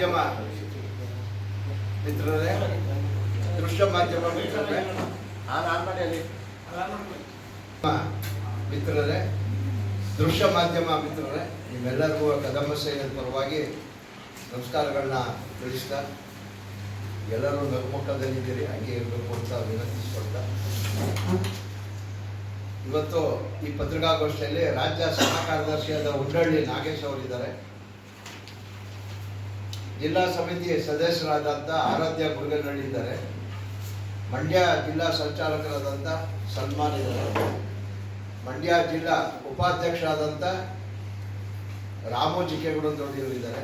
ಮಾಧ್ಯಮ. ಮಿತ್ರರೇ ದೃಶ್ಯ ಮಾಧ್ಯಮ ಮಿತ್ರರೇ. ಮಿತ್ರರೇ ದೃಶ್ಯ ಮಾಧ್ಯಮ ಮಿತ್ರರೇ ನಿಮ್ಮೆಲ್ಲರಿಗೂ ಕದಂಬ ಸೇನೆ ಪರವಾಗಿ ನಮಸ್ಕಾರಗಳನ್ನ ತಿಳಿಸ್ತಾ ಎಲ್ಲರೂ ನಗುಮುಖದಲ್ಲಿದ್ದೀರಿ ಹಂಗೆ ಇರಬೇಕು ಅಂತ ವಿನಂತಿಸ್ಕೊಳ್ತಾ. ಇವತ್ತು ಈ ಪತ್ರಿಕಾಗೋಷ್ಠಿಯಲ್ಲಿ ರಾಜ್ಯ ಸಹ ಕಾರ್ಯದರ್ಶಿಯಾದ ಉಂಡಳ್ಳಿ ನಾಗೇಶ್ ಅವರಿದ್ದಾರೆ. ಜಿಲ್ಲಾ ಸಮಿತಿ ಸದಸ್ಯರಾದಂಥ ಆರಾಧ್ಯ ಇದ್ದಾರೆ. ಮಂಡ್ಯ ಜಿಲ್ಲಾ ಸಂಚಾಲಕರಾದಂಥ ಸಲ್ಮಾನ್ ಇದ್ದಾರೆ. ಮಂಡ್ಯ ಜಿಲ್ಲಾ ಉಪಾಧ್ಯಕ್ಷರಾದಂಥ ರಾಮು ದೊಡ್ಡಿಯವರು ಇದ್ದಾರೆ.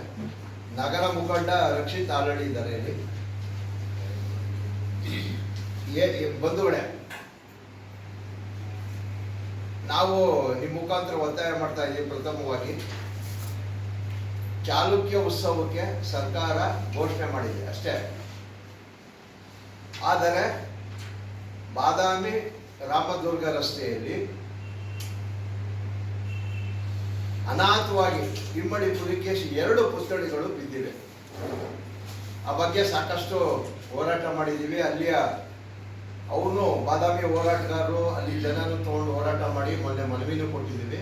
ನಗರ ಮುಖಂಡ ರಕ್ಷಿತ್ ಆಲಳ್ಳಿ ಇದ್ದಾರೆ ಇಲ್ಲಿ. ಬಂಧುಗಳೇ, ನಾವು ನಿಮ್ಮ ಮುಖಾಂತರ ಒತ್ತಾಯ ಮಾಡ್ತಾ ಇದ್ದೀವಿ ಪ್ರಥಮವಾಗಿ. ಚಾಲುಕ್ಯ ಉತ್ಸವಕ್ಕೆ ಸರ್ಕಾರ ಘೋಷಣೆ ಮಾಡಿದೆ ಅಷ್ಟೇ. ಆದರೆ ಬಾದಾಮಿ ರಾಮದುರ್ಗ ರಸ್ತೆಯಲ್ಲಿ ಅನಾಥವಾಗಿ ಇಮ್ಮಡಿ ಪುಲಿಕೇಶ್ ಎರಡು ಪುತ್ಥಳಿಗಳು ಬಿದ್ದಿವೆ. ಆ ಬಗ್ಗೆ ಸಾಕಷ್ಟು ಹೋರಾಟ ಮಾಡಿದ್ದೀವಿ. ಅಲ್ಲಿಯ ಅವನು ಬಾದಾಮಿ ಹೋರಾಟಗಾರರು, ಅಲ್ಲಿ ಜನರು ತಗೊಂಡು ಹೋರಾಟ ಮಾಡಿ ಮೊನ್ನೆ ಮನವಿನೂ ಕೊಟ್ಟಿದ್ದೀವಿ.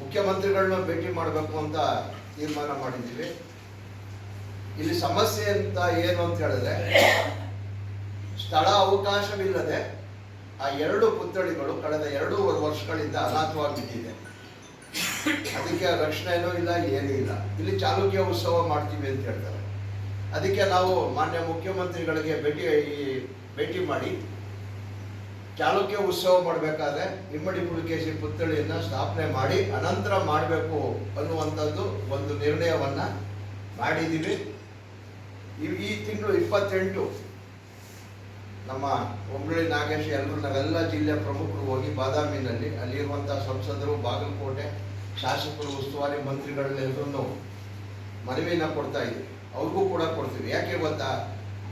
ಮುಖ್ಯಮಂತ್ರಿಗಳನ್ನ ಭೇಟಿ ಮಾಡಬೇಕು ಅಂತ ತೀರ್ಮಾನ ಮಾಡಿದ್ದೀವಿ. ಇಲ್ಲಿ ಸಮಸ್ಯೆ ಅಂತ ಏನು ಅಂತ ಹೇಳಿದ್ರೆ, ಸ್ಥಳ ಅವಕಾಶವಿಲ್ಲದೆ ಆ ಎರಡು ಪುತ್ಥಳಿಗಳು ಕಳೆದ ಎರಡೂವರೆ ವರ್ಷಗಳಿಂದ ಅನಾಥವಾಗಿ ಬಿದ್ದಿದೆ. ಅದಕ್ಕೆ ರಕ್ಷಣೆನೂ ಇಲ್ಲ, ಏನೂ ಇಲ್ಲ. ಇಲ್ಲಿ ಚಾಲುಕ್ಯ ಉತ್ಸವ ಮಾಡ್ತೀವಿ ಅಂತ ಹೇಳ್ತಾರೆ. ಅದಕ್ಕೆ ನಾವು ಮಾನ್ಯ ಮುಖ್ಯಮಂತ್ರಿಗಳಿಗೆ ಭೇಟಿ ಭೇಟಿ ಮಾಡಿ ಚಾಲುಕ್ಯ ಉತ್ಸವ ಮಾಡಬೇಕಾದ್ರೆ ಇಮ್ಮಡಿ ಪುಲಿಕೇಶಿ ಪುತ್ಥಳಿಯನ್ನು ಸ್ಥಾಪನೆ ಮಾಡಿ ಅನಂತರ ಮಾಡಬೇಕು ಅನ್ನುವಂಥದ್ದು ಒಂದು ನಿರ್ಣಯವನ್ನ ಮಾಡಿದ್ದೀವಿ ಈ- ತಿಂಗಳು ಇಪ್ಪತ್ತೆಂಟು ನಮ್ಮ ಹುಬ್ಬಳ್ಳಿ ನಾಗೇಶ್ ಎಲ್ಲರೂ ನಾವೆಲ್ಲ ಜಿಲ್ಲೆಯ ಪ್ರಮುಖರು ಹೋಗಿ ಬಾದಾಮಿನಲ್ಲಿ ಅಲ್ಲಿರುವಂಥ ಸಂಸದರು, ಬಾಗಲಕೋಟೆ ಶಾಸಕರು, ಉಸ್ತುವಾರಿ ಮಂತ್ರಿಗಳನ್ನೆಲ್ಲರನ್ನು ಮನವಿನ ಕೊಡ್ತಾ ಇದ್ದೀವಿ ಅವ್ರಿಗೂ ಕೂಡ ಕೊಡ್ತೀವಿ. ಯಾಕೆ ಗೊತ್ತಾ?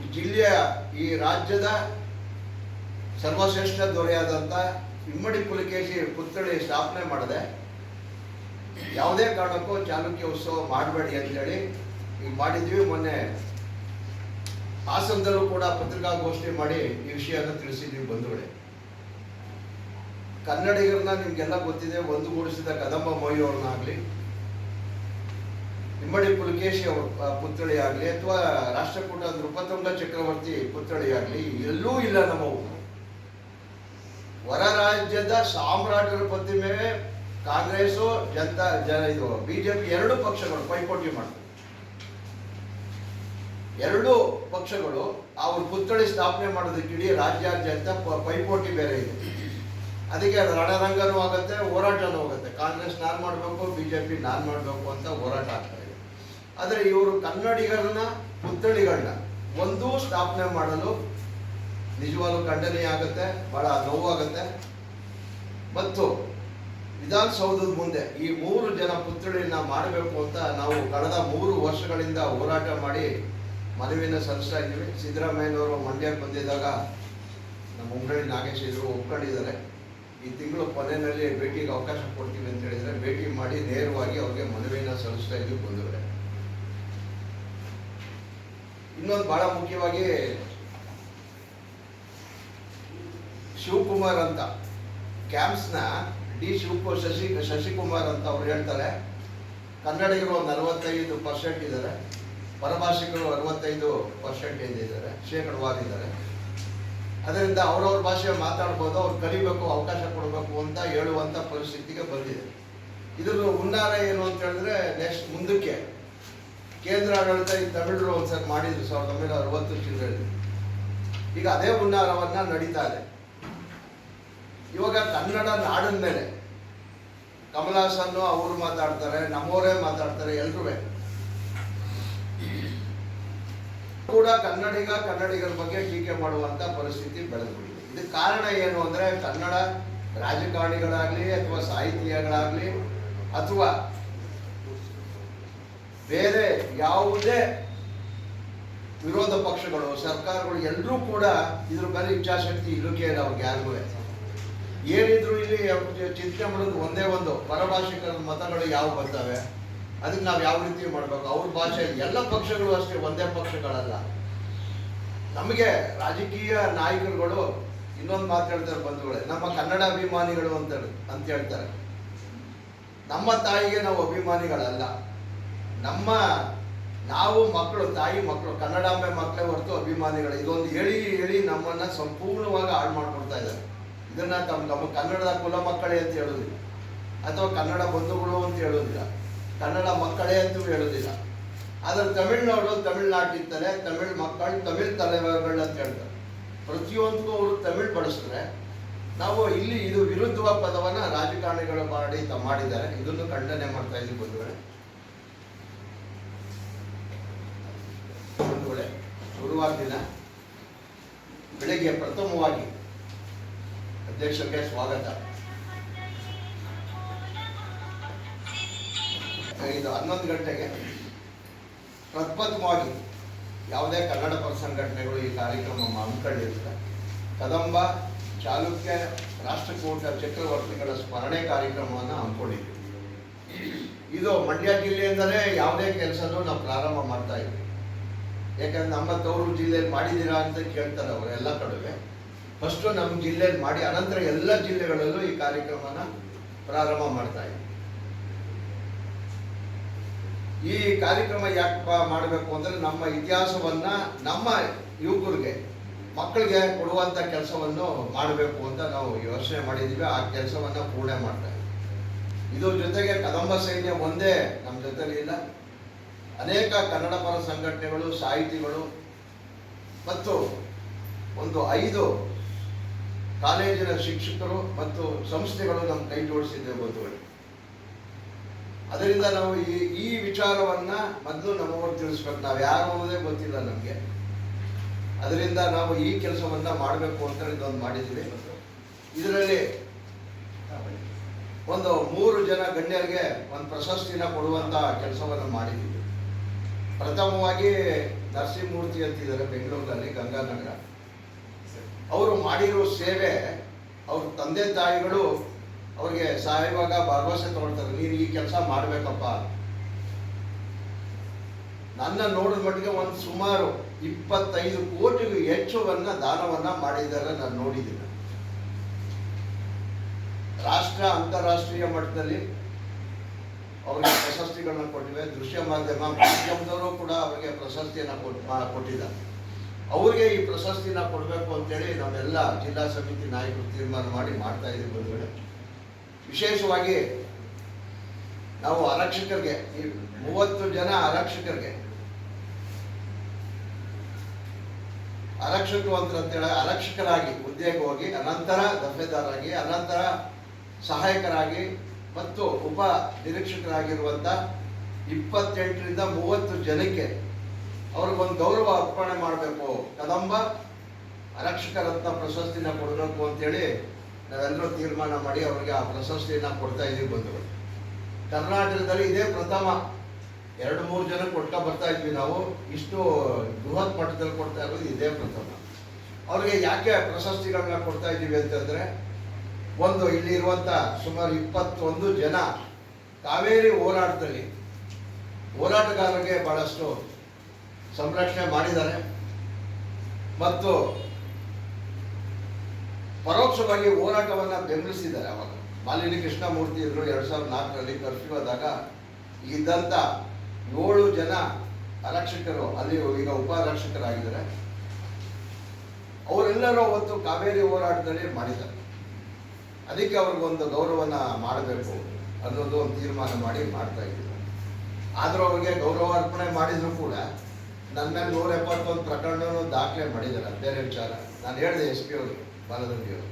ಈ ಜಿಲ್ಲೆಯ, ಈ ರಾಜ್ಯದ ಸರ್ವಶ್ರೇಷ್ಠ ದೊರೆಯಾದಂಥ ಇಮ್ಮಡಿ ಪುಲಿಕೇಶಿ ಪುತ್ಥಳಿ ಸ್ಥಾಪನೆ ಮಾಡಿದೆ ಯಾವುದೇ ಕಾರಣಕ್ಕೂ ಚಾಲುಕ್ಯ ಉತ್ಸವ ಮಾಡಬೇಡಿ ಅಂತೇಳಿ ಈಗ ಮಾಡಿದ್ವಿ. ಮೊನ್ನೆ ಹಾಸನದಲ್ಲೂ ಕೂಡ ಪತ್ರಿಕಾಗೋಷ್ಠಿ ಮಾಡಿ ಈ ವಿಷಯನ ತಿಳಿಸಿದ್ವಿ ಬಂಧುಗಳೇ. ಕನ್ನಡಿಗರನ್ನ ನಿಮ್ಗೆಲ್ಲ ಗೊತ್ತಿದೆ ಒಂದುಗೂಡಿಸಿದ ಕದಂಬ ಮೊಯ್ಯವ್ರನ್ನಾಗ್ಲಿ ಇಮ್ಮಡಿ ಪುಲಕೇಶಿ ಅವ್ರ ಪುತ್ಥಳಿ ಆಗಲಿ ಅಥವಾ ರಾಷ್ಟ್ರಕೂಟ ನೃಪತುಂಗ ಚಕ್ರವರ್ತಿ ಪುತ್ಥಳಿ ಆಗಲಿ ಎಲ್ಲೂ ಇಲ್ಲ ನಮ್ಮವು ಹೊರ ರಾಜ್ಯದ ಸಾಮ್ರಾಟರ ಪ್ರತಿಮೆ ಕಾಂಗ್ರೆಸ್ ಜನತಾ, ಜನ ಇದು ಬಿಜೆಪಿ ಎರಡು ಪಕ್ಷಗಳು ಪೈಪೋಟಿ ಮಾಡ್ತವೆ. ಎರಡು ಪಕ್ಷಗಳು ಅವ್ರ ಪುತ್ಥಳಿ ಸ್ಥಾಪನೆ ಮಾಡೋದಕ್ಕೆ ಇಡೀ ರಾಜ್ಯಾದ್ಯಂತ ಪ- ಪೈಪೋಟಿ ಬೇರೆ ಇದೆ. ಅದಕ್ಕೆ ಅದು ರಣರಂಗನೂ ಆಗುತ್ತೆ, ಹೋರಾಟನೂ ಆಗುತ್ತೆ. ಕಾಂಗ್ರೆಸ್ ನಾನ್ ಮಾಡಬೇಕು, ಬಿಜೆಪಿ ನಾನ್ ಮಾಡಬೇಕು ಅಂತ ಹೋರಾಟ ಆಗ್ತಾ ಇದೆ. ಆದರೆ ಇವರು ಕನ್ನಡಿಗರನ್ನ ಪುತ್ಥಳಿಗಳನ್ನ ಒಂದೂ ಸ್ಥಾಪನೆ ಮಾಡಲು ನಿಜವಾಗ್ಲೂ ಖಂಡನೀಯ ಆಗುತ್ತೆ, ಬಹಳ ನೋವಾಗುತ್ತೆ. ಮತ್ತು ವಿಧಾನಸೌಧದ ಮುಂದೆ ಈ ಮೂರು ಜನ ಪುತ್ಥಳಿಯನ್ನ ಮಾಡಬೇಕು ಅಂತ ನಾವು ಕಳೆದ ಮೂರು ವರ್ಷಗಳಿಂದ ಹೋರಾಟ ಮಾಡಿ ಮನವಿನ ಸಲ್ಲಿಸ್ತಾ ಇದ್ದೀವಿ. ಸಿದ್ದರಾಮಯ್ಯನವರು ಮಂಡ್ಯಕ್ಕೆ ಬಂದಿದ್ದಾಗ ನಮ್ಮ ಉಂಗಳಿ ನಾಗೇಶ್ ಇದ್ರು, ಒಪ್ಕೊಂಡಿದ್ದಾರೆ. ಈ ತಿಂಗಳು ಕೊನೆಯಲ್ಲಿ ಭೇಟಿಗೆ ಅವಕಾಶ ಕೊಡ್ತೀವಿ ಅಂತ ಹೇಳಿದ್ರೆ ಭೇಟಿ ಮಾಡಿ ನೇರವಾಗಿ ಅವ್ರಿಗೆ ಮನವಿಯನ್ನು ಸಲ್ಲಿಸ್ತಾ ಇದ್ದೀವಿ ಬಂದವರೆ ಇನ್ನೊಂದು ಬಹಳ ಮುಖ್ಯವಾಗಿ ಶಿವಕುಮಾರ್ ಅಂತ. ಕ್ಯಾಂಪ್ಸ್ನ ಡಿ ಶಿವಕು ಶಶಿ, ಶಶಿಕುಮಾರ್ ಅಂತ ಅವ್ರು ಹೇಳ್ತಾರೆ. ಕನ್ನಡಿಗರು ಒಂದು ನಲವತ್ತೈದು ಪರ್ಸೆಂಟ್ ಇದ್ದಾರೆ. ಪರಭಾಷಿಕರು ಅರವತ್ತೈದು ಪರ್ಸೆಂಟ್ ಇದ್ದಾರೆ ಶೇಕಡವಾಗಿದ್ದಾರೆ ಅದರಿಂದ ಅವ್ರವ್ರ ಭಾಷೆ ಮಾತಾಡ್ಬೋದು, ಅವ್ರು ಕಲಿಬೇಕು, ಅವಕಾಶ ಕೊಡಬೇಕು ಅಂತ ಹೇಳುವಂಥ ಪರಿಸ್ಥಿತಿಗೆ ಬಂದಿದೆ. ಇದ್ರ ಹುನ್ನಾರ ಏನು ಅಂತ ಹೇಳಿದ್ರೆ ನೆಕ್ಸ್ಟ್ ಮುಂದಕ್ಕೆ ಕೇಂದ್ರ ಆಡಳಿತ ಈ ತಮಿಳರು ಒಂದ್ಸರಿ ಮಾಡಿದ್ರು, ಸಾವಿರದ ಒಂಬೈನೂರ ಅರವತ್ತು ಈಗ ಅದೇ ಹುನ್ನಾರವನ್ನು ನಡೀತಾ ಇದೆ. ಇವಾಗ ಕನ್ನಡ ನಾಡಿನ ಮೇಲೆ ಕಮಲಾಸನ್ನು ಅವರು ಮಾತಾಡ್ತಾರೆ, ನಮ್ಮವರೇ ಮಾತಾಡ್ತಾರೆ, ಎಲ್ರೂ ಕೂಡ ಕನ್ನಡಿಗ, ಕನ್ನಡಿಗರ ಬಗ್ಗೆ ಟೀಕೆ ಮಾಡುವಂತ ಪರಿಸ್ಥಿತಿ ಬೆಳೆದ್ಬಿಟ್ಟಿದೆ. ಇದಕ್ಕೆ ಕಾರಣ ಏನು ಅಂದ್ರೆ ಕನ್ನಡ ರಾಜಕಾರಣಿಗಳಾಗ್ಲಿ ಅಥವಾ ಸಾಹಿತಿಗಳಾಗ್ಲಿ ಅಥವಾ ಬೇರೆ ಯಾವುದೇ ವಿರೋಧ ಪಕ್ಷಗಳು, ಸರ್ಕಾರಗಳು ಎಲ್ಲರೂ ಕೂಡ ಇದ್ರ ಬಗ್ಗೆ ಇಚ್ಛಾಶಕ್ತಿ ಇಲ್ಲಕ್ಕೆ ಇಲ್ಲ ಅವ್ರಿಗೆ ಯಾರಿಗೂ ಏನಿದ್ರು ಇಲ್ಲಿ ಚಿಂತನೆ ಮಾಡೋದು ಒಂದೇ ಒಂದು, ಪರಭಾಷಿಕರ ಮತಗಳು ಯಾವ ಬರ್ತವೆ? ಅದಕ್ಕೆ ನಾವು ಯಾವ ರೀತಿ ಮಾಡಬೇಕು? ಅವ್ರ ಭಾಷೆ, ಎಲ್ಲ ಪಕ್ಷಗಳು ಅಷ್ಟೇ, ಒಂದೇ ಪಕ್ಷಗಳಲ್ಲ. ನಮಗೆ ರಾಜಕೀಯ ನಾಯಕರುಗಳು ಇನ್ನೊಂದು ಮಾತು ಹೇಳ್ತಾರೆ ಬಂಧುಗಳೇ, ನಮ್ಮ ಕನ್ನಡ ಅಭಿಮಾನಿಗಳು ಅಂತ ಅಂತ ಹೇಳ್ತಾರೆ. ನಮ್ಮ ತಾಯಿಗೆ ನಾವು ಅಭಿಮಾನಿಗಳಲ್ಲ. ನಮ್ಮ ನಾವು ಮಕ್ಕಳು, ತಾಯಿ ಮಕ್ಕಳು ಕನ್ನಡಾಂಬೆ ಮಕ್ಕಳೇ ಹೊರತು ಅಭಿಮಾನಿಗಳು. ಇದೊಂದು ಹೇಳಿ ಹೇಳಿ ನಮ್ಮನ್ನ ಸಂಪೂರ್ಣವಾಗಿ ಹಾಳು ಮಾಡ್ಕೊಡ್ತಾ ಇದ್ದಾರೆ. ಇದನ್ನ ತಮ್ಮ ನಮ್ಮ ಕನ್ನಡದ ಕುಲ ಮಕ್ಕಳೇ ಅಂತ ಹೇಳೋದಿಲ್ಲ. ಅಥವಾ ಕನ್ನಡ ಬಂಧುಗಳು ಅಂತ ಹೇಳೋದಿಲ್ಲ. ಕನ್ನಡ ಮಕ್ಕಳೇ ಅಂತೂ ಹೇಳೋದಿಲ್ಲ. ಆದ್ರೆ ತಮಿಳ್ನವರು ತಮಿಳ್ನಾಟಿರ್ತಲೆ ತಮಿಳ್ ಮಕ್ಕಳು ತಮಿಳ್ ತಲೆವರುಗಳು ಅಂತ ಹೇಳ್ತಾರೆ. ಪ್ರತಿಯೊಂದಕ್ಕೂ ಅವರು ತಮಿಳ್ ಬಳಸಿದ್ರೆ ನಾವು ಇಲ್ಲಿ ಇದು ವಿರುದ್ಧ ಪದವನ್ನ ರಾಜಕಾರಣಿಗಳು ಮಾಡಿ ಮಾಡಿದ್ದಾರೆ. ಇದನ್ನು ಖಂಡನೆ ಮಾಡ್ತಾ ಇದ್ದೀವಿ ಬಂಧುಗಳೇ. ಬಂಧುಗಳೇ ಗುರುವಾರ ದಿನ ಬೆಳಗ್ಗೆ ಪ್ರಥಮವಾಗಿ ಅಧ್ಯಕ್ಷರಿಗೆ ಸ್ವಾಗತ. ಇದು ಹನ್ನೊಂದು ಗಂಟೆಗೆ ಪ್ರಪ್ರಥಮವಾಗಿ ಯಾವುದೇ ಕನ್ನಡ ಪರ ಸಂಘಟನೆಗಳು ಈ ಕಾರ್ಯಕ್ರಮ ಹಮ್ಮಿಕೊಂಡಿರುತ್ತೆ ಕದಂಬ, ಚಾಲುಕ್ಯ, ರಾಷ್ಟ್ರಕೂಟ, ಚಕ್ರವರ್ತಿಗಳ ಸ್ಮರಣೆ ಕಾರ್ಯಕ್ರಮವನ್ನು ಹಮ್ಮಿಕೊಂಡಿದ್ವಿ. ಇದು ಮಂಡ್ಯ ಜಿಲ್ಲೆಯಿಂದಲೇ ಯಾವುದೇ ಕೆಲಸನೂ ನಾವು ಪ್ರಾರಂಭ ಮಾಡ್ತಾ ಇದ್ವಿ. ಯಾಕಂದ್ರೆ ನಮ್ಮ ತವರು ಜಿಲ್ಲೆಯಲ್ಲಿ ಮಾಡಿದ್ದೀರಾ ಅಂತ ಕೇಳ್ತಾರೆ ಅವರು ಎಲ್ಲ ಫಸ್ಟು ನಮ್ಮ ಜಿಲ್ಲೆಯಲ್ಲಿ ಮಾಡಿ, ಅನಂತರ ಎಲ್ಲ ಜಿಲ್ಲೆಗಳಲ್ಲೂ ಈ ಕಾರ್ಯಕ್ರಮನ ಪ್ರಾರಂಭ ಮಾಡ್ತಾ ಇದ್ದೀವಿ ಈ ಕಾರ್ಯಕ್ರಮ ಯಾಕಪ್ಪ ಮಾಡಬೇಕು ಅಂದ್ರೆ ನಮ್ಮ ಇತಿಹಾಸವನ್ನ ನಮ್ಮ ಯುವಕರಿಗೆ, ಮಕ್ಕಳಿಗೆ ಕೊಡುವಂತ ಕೆಲಸವನ್ನು ಮಾಡಬೇಕು ಅಂತ ನಾವು ಯೋಚನೆ ಮಾಡಿದ್ದೀವಿ ಆ ಕೆಲಸವನ್ನ ಪೂರ್ಣ ಮಾಡ್ತಾ ಇದ್ರ ಜೊತೆಗೆ ಕದಂಬ ಸೈನ್ಯ ಒಂದೇ ನಮ್ಮ ಜೊತೆಲಿ ಇಲ್ಲ. ಅನೇಕ ಕನ್ನಡ ಪರ ಸಂಘಟನೆಗಳು, ಸಾಹಿತಿಗಳು ಮತ್ತು ಒಂದು ಐದು ಕಾಲೇಜಿನ ಶಿಕ್ಷಕರು ಮತ್ತು ಸಂಸ್ಥೆಗಳು ನಮ್ಮ ಕೈ ಜೋಡಿಸಿದ್ದೆ ಬಂಧುಗಳು. ಅದರಿಂದ ನಾವು ಈ ಈ ವಿಚಾರವನ್ನ ಮೊದಲು ನಮ್ಮವರು ತಿಳಿಸ್ಬೇಕು. ನಾವು ಯಾರು ಅನ್ನೋದೇ ಗೊತ್ತಿಲ್ಲ ನಮಗೆ. ಅದರಿಂದ ನಾವು ಈ ಕೆಲಸವನ್ನ ಮಾಡಬೇಕು ಅಂತ ಇದೊಂದು ಮಾಡಿದ್ದೀವಿ. ಇದರಲ್ಲಿ ಒಂದು ಮೂರು ಜನ ಗಣ್ಯರಿಗೆ ಒಂದು ಪ್ರಶಸ್ತಿನ ಕೊಡುವಂತ ಕೆಲಸವನ್ನು ಮಾಡಿದ್ದೀವಿ. ಪ್ರಥಮವಾಗಿ ನರಸಿಂಹಮೂರ್ತಿ ಅಂತಿದ್ದಾರೆ ಬೆಂಗಳೂರಿನಲ್ಲಿ, ಗಂಗಾನಗರ. ಅವರು ಮಾಡಿರೋ ಸೇವೆ ಅವ್ರ ತಂದೆ ತಾಯಿಗಳು ಅವ್ರಿಗೆ ಸಾಯುವಾಗ ಭರವಸೆ ತಗೊಳ್ತಾರೆ, ನೀನು ಈ ಕೆಲಸ ಮಾಡ್ಬೇಕಪ್ಪ. ನನ್ನ ನೋಡಿದ ಮಟ್ಟಿಗೆ ಒಂದು ಸುಮಾರು ಇಪ್ಪತ್ತೈದು ಕೋಟಿಗೂ ಹೆಚ್ಚುವನ್ನ ದಾನವನ್ನ ಮಾಡಿದ್ದಾರೆ ನಾನು ನೋಡಿದ್ದೀನಿ. ರಾಷ್ಟ್ರ, ಅಂತಾರಾಷ್ಟ್ರೀಯ ಮಟ್ಟದಲ್ಲಿ ಅವರಿಗೆ ಪ್ರಶಸ್ತಿಗಳನ್ನ ಕೊಟ್ಟಿವೆ. ದೃಶ್ಯ ಮಾಧ್ಯಮ ಮಾಧ್ಯಮದವರು ಕೂಡ ಅವರಿಗೆ ಪ್ರಶಸ್ತಿಯನ್ನು ಕೊಟ್ಟಿದ್ದಾರೆ. ಅವ್ರಿಗೆ ಈ ಪ್ರಶಸ್ತಿನ ಕೊಡಬೇಕು ಅಂತೇಳಿ ನಾವೆಲ್ಲ ಜಿಲ್ಲಾ ಸಮಿತಿ ನಾಯಕರು ತೀರ್ಮಾನ ಮಾಡಿ ಮಾಡ್ತಾ ಇದ್ದೀವಿ ವಿಶೇಷವಾಗಿ ನಾವು ಆರಕ್ಷಕರಿಗೆ, ಈ ಮೂವತ್ತು ಜನ ಆರಕ್ಷಕರಿಗೆ ಆರಕ್ಷಕರು ಅಂತ ಅಂತೇಳಿ ಆರಕ್ಷಕರಾಗಿ ಉದ್ಯೋಗ ಹೋಗಿ, ಅನಂತರ ದಫೆದಾರಾಗಿ ಅನಂತರ ಸಹಾಯಕರಾಗಿ ಮತ್ತು ಉಪ ನಿರೀಕ್ಷಕರಾಗಿರುವಂಥ ಇಪ್ಪತ್ತೆಂಟರಿಂದ ಮೂವತ್ತು ಜನಕ್ಕೆ ಅವ್ರಿಗೊಂದು ಗೌರವ ಅರ್ಪಣೆ ಮಾಡಬೇಕು. ಕದಂಬ ಆರಕ್ಷಕ ರತ್ನ ಪ್ರಶಸ್ತಿನ ಕೊಡಬೇಕು ಅಂತೇಳಿ ನಾವೆಲ್ಲರೂ ತೀರ್ಮಾನ ಮಾಡಿ ಅವರಿಗೆ ಆ ಪ್ರಶಸ್ತಿಯನ್ನ ಕೊಡ್ತಾ ಇದೀವಿ ಬಂಧುಗಳು. ಕರ್ನಾಟಕದಲ್ಲಿ ಇದೇ ಪ್ರಥಮ. ಎರಡು, ಮೂರು ಜನ ಕೊಡ್ತಾ ಬರ್ತಾ ಇದ್ವಿ ನಾವು. ಇಷ್ಟು ಬೃಹತ್ ಮಟ್ಟದಲ್ಲಿ ಕೊಡ್ತಾ ಇರೋದು ಇದೇ ಪ್ರಥಮ. ಅವ್ರಿಗೆ ಯಾಕೆ ಪ್ರಶಸ್ತಿಗಳನ್ನ ಕೊಡ್ತಾ ಇದ್ದೀವಿ ಅಂತಂದ್ರೆ, ಒಂದು ಇಲ್ಲಿ ಇರುವಂತ ಸುಮಾರು ಇಪ್ಪತ್ತೊಂದು ಜನ ಕಾವೇರಿ ಹೋರಾಟದಲ್ಲಿ ಹೋರಾಟಗಾರರಿಗೆ ಬಹಳಷ್ಟು ಸಂರಕ್ಷಣೆ ಮಾಡಿದ್ದಾರೆ. ಮತ್ತು ಪರೋಕ್ಷವಾಗಿ ಹೋರಾಟವನ್ನು ಬೆಂಬಲಿಸಿದ್ದಾರೆ ಅವಾಗ ಮಾಲಿನಿ ಕೃಷ್ಣಮೂರ್ತಿ ಇದ್ರು ಎರಡು ಸಾವಿರದ ನಾಲ್ಕರಲ್ಲಿ ಕರ್ಫ್ಯೂ ಆದಾಗ ಇದ್ದಂಥ ಏಳು ಜನ ಆರಕ್ಷಕರು ಅಲ್ಲಿ ಈಗ ಉಪ ಆರಕ್ಷಕರಾಗಿದ್ದಾರೆ ಅವರೆಲ್ಲರೂ ಅವತ್ತು ಕಾವೇರಿ ಹೋರಾಟದಲ್ಲಿ ಮಾಡಿದ್ದಾರೆ. ಅದಕ್ಕೆ ಅವ್ರಿಗೊಂದು ಗೌರವನ ಮಾಡಬೇಕು ಅನ್ನೋದು ಒಂದು ತೀರ್ಮಾನ ಮಾಡಿ ಮಾಡ್ತಾ ಇದ್ದರು ಆದರೂ ಅವ್ರಿಗೆ ಗೌರವ ಅರ್ಪಣೆ ಮಾಡಿದ್ರು ಕೂಡ ನನ್ನ ನೂರ ಎಪ್ಪತ್ತೊಂದು ಪ್ರಕರಣವನ್ನು ದಾಖಲೆ ಮಾಡಿದ್ದಾರೆ. ಬೇರೆ ವಿಚಾರ. ನಾನು ಹೇಳಿದೆ ಎಸ್ ಪಿ ಅವರು, ಬಾಲದಂಡಿ ಅವರು.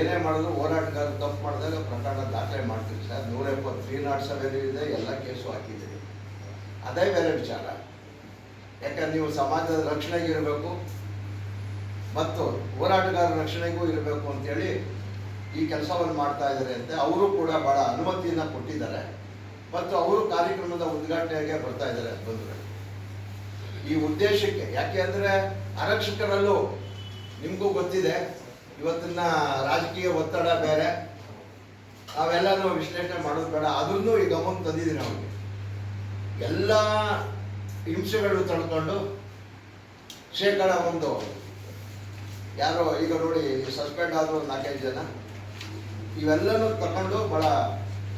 ಏನೇ ಮಾಡಿದ್ರು ಹೋರಾಟಗಾರರು ತಪ್ಪು ಮಾಡಿದಾಗ ಪ್ರಕರಣ ದಾಖಲೆ ಮಾಡ್ತೀವಿ ಸರ್. ನೂರ ಎಪ್ಪತ್ತು ತ್ರೀ ನಾಟ್ ಸೆವೆನ್ ಇದೆ, ಎಲ್ಲ ಕೇಸು ಹಾಕಿದ್ದೀರಿ. ಅದೇ ಬೇರೆ ವಿಚಾರ. ಯಾಕಂದ್ರೆ ನೀವು ಸಮಾಜದ ರಕ್ಷಣೆಗೆ ಇರಬೇಕು. ಮತ್ತು ಹೋರಾಟಗಾರರ ರಕ್ಷಣೆಗೂ ಇರಬೇಕು ಅಂತೇಳಿ ಈ ಕೆಲಸವನ್ನು ಮಾಡ್ತಾ ಇದ್ದಾರೆ ಅಂತ ಅವರು ಕೂಡ ಬಹಳ ಅನುಮತಿಯನ್ನು ಕೊಟ್ಟಿದ್ದಾರೆ. ಮತ್ತು ಅವರು ಕಾರ್ಯಕ್ರಮದ ಉದ್ಘಾಟನೆಗೆ ಬರ್ತಾ ಇದ್ದಾರೆ ಬಂಧುಗಳು ಈ ಉದ್ದೇಶಕ್ಕೆ, ಯಾಕೆ ಅಂದರೆ ಆರಕ್ಷಕರಲ್ಲೂ ನಿಮಗೂ ಗೊತ್ತಿದೆ, ಇವತ್ತಿನ ರಾಜಕೀಯ ಒತ್ತಡ ಬೇರೆ, ಅವೆಲ್ಲನೂ ವಿಶ್ಲೇಷಣೆ ಮಾಡೋದು ಬೇಡ ಅದನ್ನು ಈ ಗಮನ ತಂದಿದ್ದೀನಿ ಅವ್ರಿಗೆ. ಎಲ್ಲ ಹಿಂಸೆಗಳು ತಡ್ಕೊಂಡು ಶೇಕಡ ಒಂದು, ಯಾರೋ ಈಗ ನೋಡಿ ಸಸ್ಪೆಂಡ್ ಆದರೂ ನಾಲ್ಕೈದು ಜನ, ಇವೆಲ್ಲನೂ ತಗೊಂಡು ಬಹಳ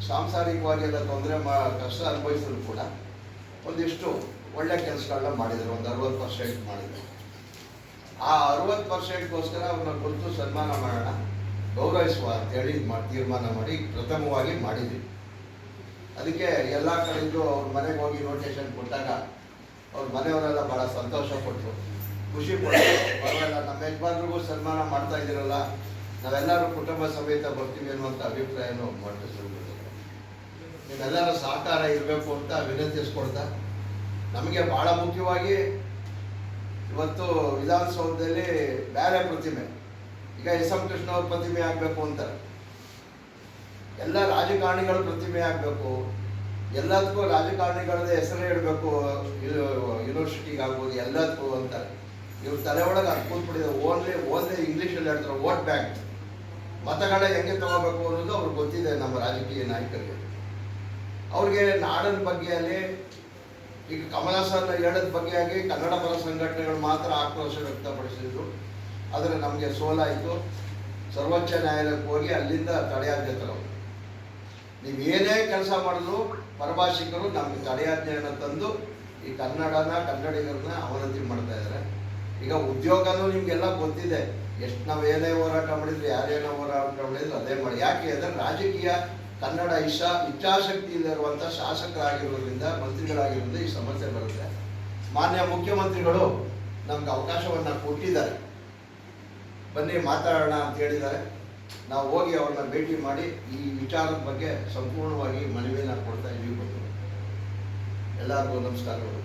ಸಾಂಸಾರಿಕವಾಗಿ ಎಲ್ಲ ತೊಂದರೆ ಮಾ, ಕಷ್ಟ ಅನುಭವಿಸಿದ್ರು ಕೂಡ ಒಂದಿಷ್ಟು ಒಳ್ಳೆ ಕೆಲಸಗಳನ್ನ ಮಾಡಿದರು, ಒಂದು ಅರವತ್ತು ಪರ್ಸೆಂಟ್ ಮಾಡಿದರು. ಆ ಅರವತ್ತು ಪರ್ಸೆಂಟ್ಗೋಸ್ಕರ ಅವ್ರನ್ನ ಕುರಿತು ಸನ್ಮಾನ ಮಾಡೋಣ, ಗೌರವಿಸುವ ಅಂತೇಳಿ ಮಾಡಿ ತೀರ್ಮಾನ ಮಾಡಿ ಪ್ರಥಮವಾಗಿ ಮಾಡಿದ್ವಿ. ಅದಕ್ಕೆ ಎಲ್ಲ ಕಡೆಯಿಂದ ಅವ್ರ ಮನೆಗೆ ಹೋಗಿ ನೋಟೇಷನ್ ಕೊಟ್ಟಾಗ ಅವ್ರ ಮನೆಯವರೆಲ್ಲ ಭಾಳ ಸಂತೋಷ ಕೊಟ್ಟರು ಖುಷಿ ಪಟ್ಟರು ಪರವಾಗಿಲ್ಲ, ನಮ್ಮ ಯಜಮಾನ್ರಿಗೂ ಸನ್ಮಾನ ಮಾಡ್ತಾ ಇದ್ದೀರಲ್ಲ, ನಾವೆಲ್ಲರೂ ಕುಟುಂಬ ಸಮೇತ ಬರ್ತೀವಿ ಅನ್ನುವಂಥ ಅಭಿಪ್ರಾಯನೂ ಮಂಡಿಸಿದ್ರು ನಿಮ್ಮೆಲ್ಲರ ಸಹಕಾರ ಇರಬೇಕು ಅಂತ ವಿನಂತಿಸ್ಕೊಳ್ತಾ ನಮಗೆ ಭಾಳ ಮುಖ್ಯವಾಗಿ ಇವತ್ತು ವಿಧಾನಸೌಧದಲ್ಲಿ ಬೇರೆ ಪ್ರತಿಮೆ, ಈಗ ಎಸ್ ಎಂ ಕೃಷ್ಣ ಅವ್ರ ಪ್ರತಿಮೆ ಆಗಬೇಕು ಅಂತಾರೆ ಎಲ್ಲ ರಾಜಕಾರಣಿಗಳ ಪ್ರತಿಮೆ ಆಗಬೇಕು, ಎಲ್ಲದಕ್ಕೂ ರಾಜಕಾರಣಿಗಳದ್ದು ಹೆಸರೇ ಇಡಬೇಕು ಯೂನಿವರ್ಸಿಟಿಗೆ ಆಗ್ಬೋದು, ಎಲ್ಲದಕ್ಕೂ ಅಂತಾರೆ ಇವ್ರ ತಲೆ ಒಳಗೆ ಅದು ಕೂತ್ಬಿಟ್ಟಿದೆ, ಓನ್ಲಿ ಓನ್ಲಿ ಇಂಗ್ಲೀಷಲ್ಲಿ ಹೇಳ್ತಾರೆ ವೋಟ್ ಬ್ಯಾಂಕ್ ಮತಗಳ ಹೆಂಗೆ ತಗೋಬೇಕು ಅನ್ನೋದು ಅವ್ರಿಗೆ ಗೊತ್ತಿದೆ ನಮ್ಮ ರಾಜಕೀಯ ನಾಯಕರಿಗೆ. ಅವ್ರಿಗೆ ನಾಡಿನ ಬಗ್ಗೆ ಅಲ್ಲಿ, ಈಗ ಕಮಲ ಸರ್ ಹೇಳದ ಬಗ್ಗೆ ಆಗಿ ಕನ್ನಡ ಪರ ಸಂಘಟನೆಗಳು ಮಾತ್ರ ಆಕ್ರೋಶ ವ್ಯಕ್ತಪಡಿಸಿದ್ರು. ಆದರೆ ನಮಗೆ ಸೋಲಾಯಿತು. ಸರ್ವೋಚ್ಚ ನ್ಯಾಯಾಲಯಕ್ಕೆ ಹೋಗಿ ಅಲ್ಲಿಂದ ತಡೆಯಾಜ್ಞೆ ನೀವು ಏನೇ ಕೆಲಸ ಮಾಡಿದ್ರು ಪರಭಾಷಿಕರು ನಮಗೆ ತಡೆಯಾಜ್ಞೆಯನ್ನು ತಂದು ಈ ಕನ್ನಡನ, ಕನ್ನಡಿಗರನ್ನ ಅವನತಿ ಮಾಡ್ತಾ ಇದ್ದಾರೆ ಈಗ ಉದ್ಯೋಗನೂ ನಿಮಗೆಲ್ಲ ಗೊತ್ತಿದೆ. ಎಷ್ಟು ನಾವು ಏನೇ ಹೋರಾಟ ಮಾಡಿದ್ರು ಯಾರೇನೋ ಹೋರಾಟ ಮಾಡಿದ್ರು ಅದೇ ಮಾಡಿ. ಯಾಕೆ ಅಂದರೆ ರಾಜಕೀಯ ಕನ್ನಡ ಇಷ್ಟ ಇಚ್ಛಾಶಕ್ತಿ ಇಲ್ಲಿರುವಂಥ ಶಾಸಕರಾಗಿರೋದ್ರಿಂದ, ಮಂತ್ರಿಗಳಾಗಿರೋದ್ರಿಂದ ಈ ಸಮಸ್ಯೆ ಬರುತ್ತೆ. ಮಾನ್ಯ ಮುಖ್ಯಮಂತ್ರಿಗಳು ನಮ್ಗೆ ಅವಕಾಶವನ್ನು ಕೊಟ್ಟಿದ್ದಾರೆ. ಬನ್ನಿ ಮಾತಾಡೋಣ ಅಂತ ಹೇಳಿದ್ದಾರೆ. ನಾವು ಹೋಗಿ ಅವ್ರನ್ನ ಭೇಟಿ ಮಾಡಿ ಈ ವಿಚಾರದ ಬಗ್ಗೆ ಸಂಪೂರ್ಣವಾಗಿ ಮನವಿಯನ್ನು ಕೊಡ್ತಾ ಇದ್ದೀವಿ ಎಲ್ಲರಿಗೂ ನಮಸ್ಕಾರಗಳು.